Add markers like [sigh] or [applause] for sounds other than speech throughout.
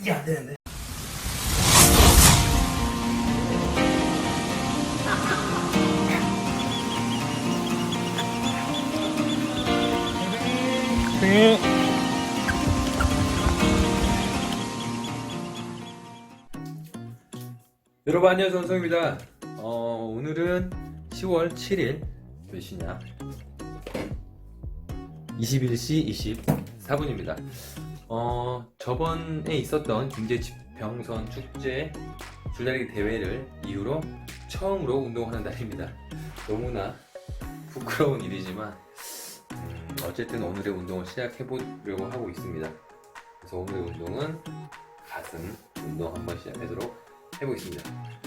이게 안 되는데. 여러분 안녕하세요. 선성입니다. 어, 오늘은 10월 7일 몇 시냐 21시 24분입니다. 어, 저번에 있었던 김제병선 축제 줄다리기 대회를 이후로 처음으로 운동하는 날입니다. 너무나 부끄러운 일이지만 음, 어쨌든 오늘의 운동을 시작해 보려고 하고 있습니다. 그래서 오늘의 운동은 가슴 운동 한번 시작하도록 해보겠습니다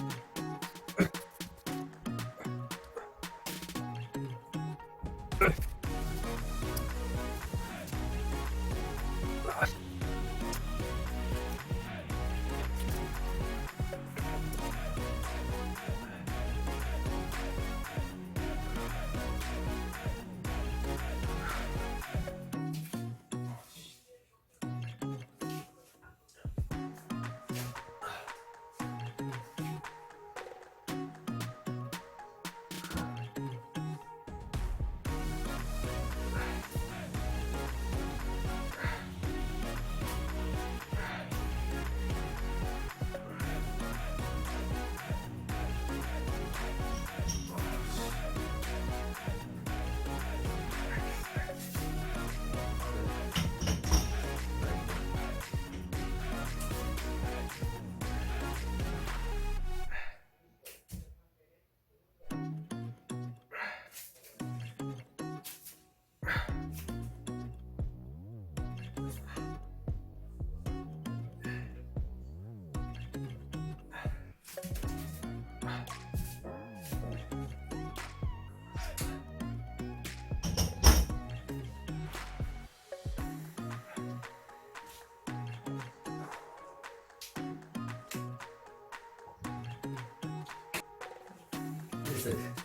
です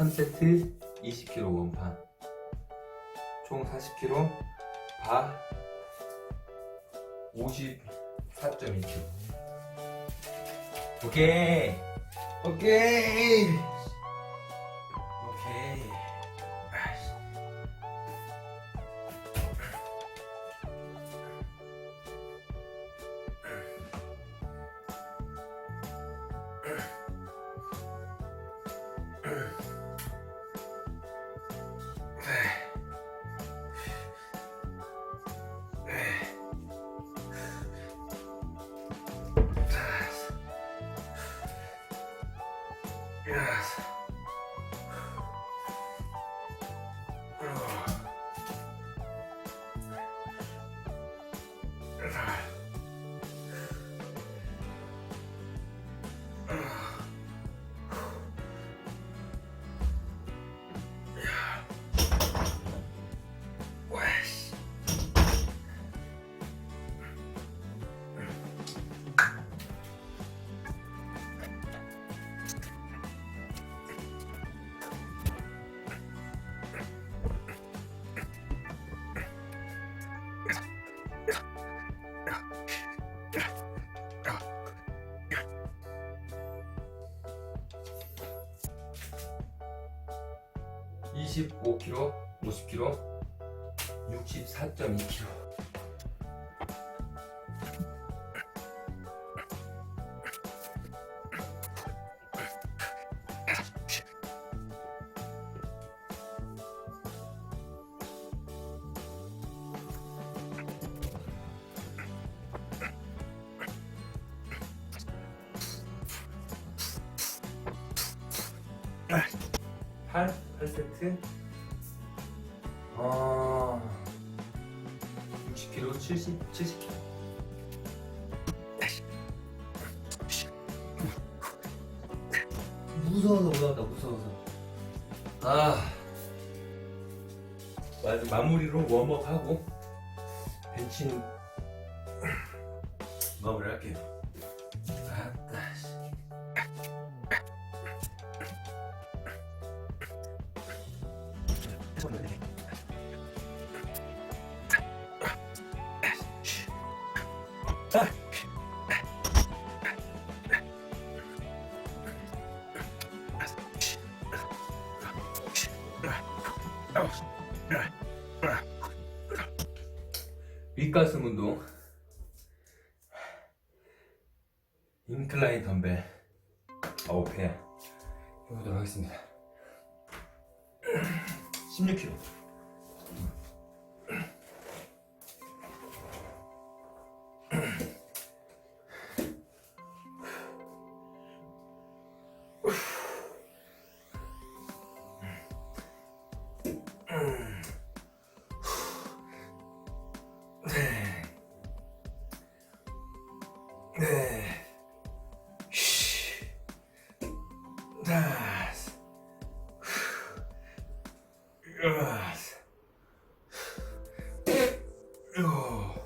삼세트 20kg 원판. 총 40kg 바 54.2kg 오케이 오케이. 오케이 25kg, 50kg, 64.2kg. 8세트. 어, 60kg, 70, 70kg. 무서워서 올라왔다, 무서워서. 아, 마- 마무리로 웜업 하고 벤치는 마무리 할게요. 윗가슴 운동. 인클라인 덤벨. 어우 배 해보도록 하겠습니다. 16kg 일곱.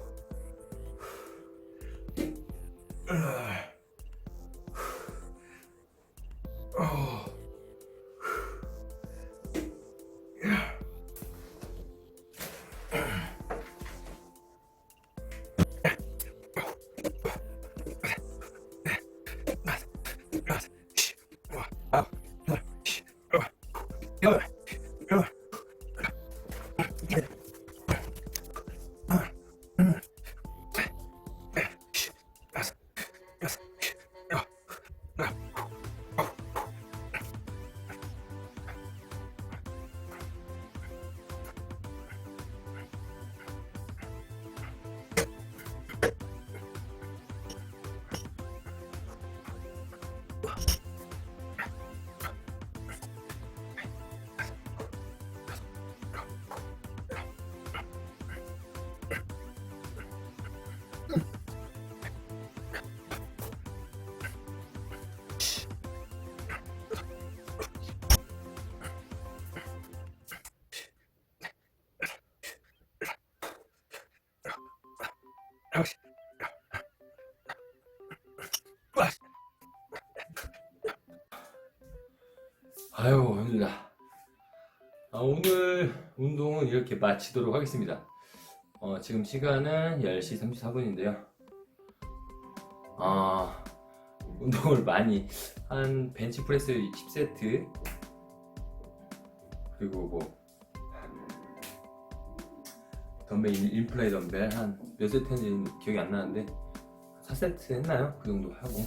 아유 힘들다. 아, 오늘 운동은 이렇게 마치도록 하겠습니다. 어, 지금 시간은 10시 34분인데요. 아 운동을 많이 한 벤치프레스 10세트 그리고 뭐 덤벨 인- 인플라이 덤벨 한 몇 세트 했는지 기억이 안 나는데 4세트 했나요? 그 정도 하고.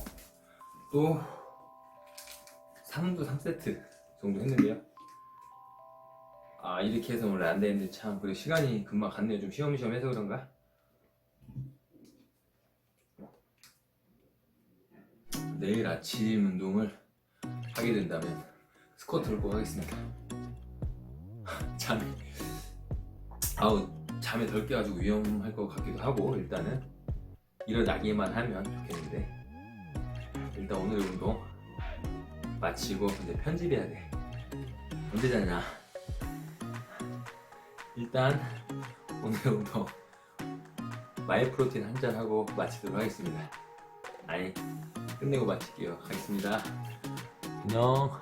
또 3도 3세트 정도 했는데요. 아 이렇게 해서 원래 안 되는데 참 그래 시간이 금방 갔네요. 좀 쉬엄쉬엄 해서 그런가? 내일 아침 운동을 하게 된다면 스쿼트를 꼭 하겠습니다. [laughs] 잠이 아우 잠에 덜 깨가지고 위험할 것 같기도 하고 일단은 일어나기만 하면 좋겠는데 일단 오늘 운동 마치고 이제 편집해야 돼. 언제 자냐? 일단 오늘 운동 마일 프로틴 한 잔 하고 마치도록 하겠습니다. 아니 끝내고 마칠게요. 가겠습니다. 안녕.